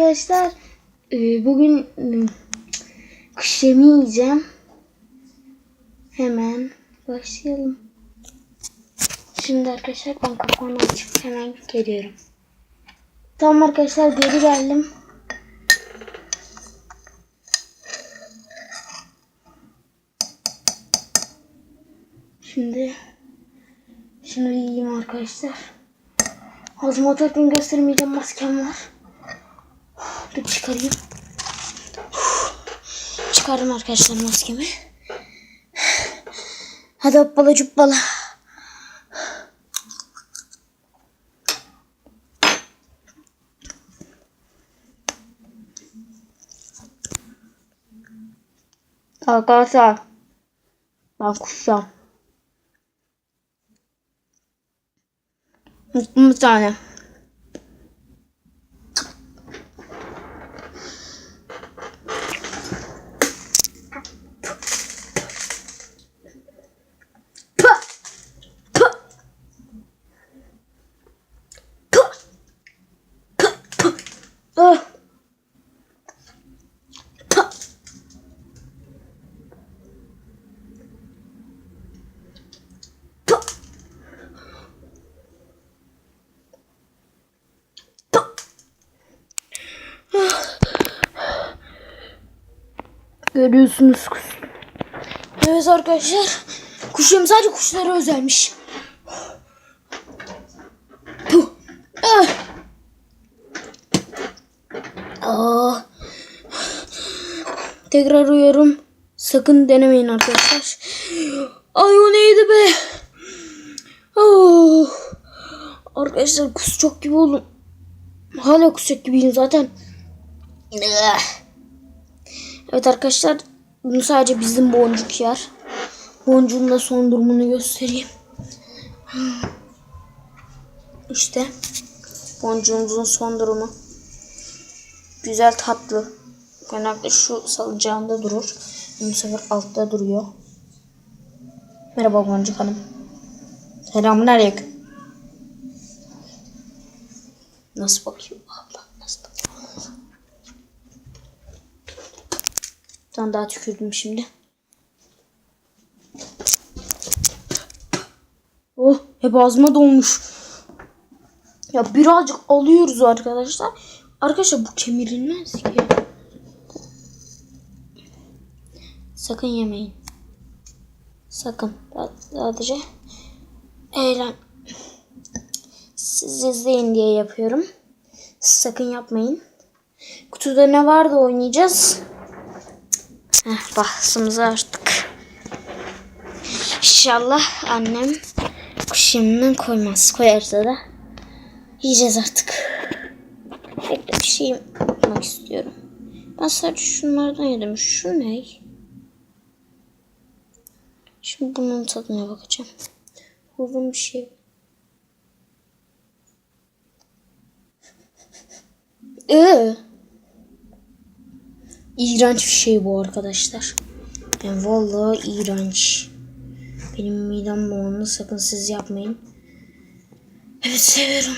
arkadaşlar. Ee, Bugün ım, kuş yemi yiyeceğim. Hemen başlayalım. Şimdi arkadaşlar ben kapağını açıp hemen geliyorum. Tamam arkadaşlar geri geldim. Şimdi şunu yiyeyim arkadaşlar. Ağzıma takın göstermeyeceğim maskem var. Dur çıkarayım. Çıkardım arkadaşlar maskemi. Hadi hoppala cuppala. Arkadaşlar ben kusacağım. Mutlu bir tane. Görüyorsunuz kuş. Evet arkadaşlar. Kuş yemi sadece kuşlara özelmiş. Puh. Ah. Aa. Tekrar uyuyorum. Sakın denemeyin arkadaşlar. Ay o neydi be? Oh. Arkadaşlar kusacak gibi oldum. Hala kusacak gibiyim zaten. Ah. Evet arkadaşlar bunu sadece bizim boncuk yer. Boncuğun da son durumunu göstereyim. İşte boncuğumuzun son durumu. Güzel tatlı. Genelde şu salıncağında durur. Bu sefer altta duruyor. Merhaba Boncuk Hanım. Selamun aleyküm. Nasıl bakıyor? Allah nasıl bakıyor? Bir tane daha tükürdüm şimdi. Oh hep ağzıma dolmuş. Ya birazcık alıyoruz arkadaşlar. Arkadaşlar bu kemirilmez ki. Sakın yemeyin. Sakın. Sadece eğlen. Siz izleyin diye yapıyorum. Sakın yapmayın. Kutuda ne vardı oynayacağız. Heh, bahsımızı açtık. İnşallah annem kuş yeminden koymaz. Koyarsa da yiyeceğiz artık. Bekle bir şey yapmak istiyorum. Ben sadece şunlardan yedim. Şu ne? Şimdi bunun tadına bakacağım. Uzun bir şey. Ee, İğrenç bir şey bu arkadaşlar. Yani vallahi iğrenç. Benim midem bulandı. Sakın siz yapmayın. Evet seviyorum.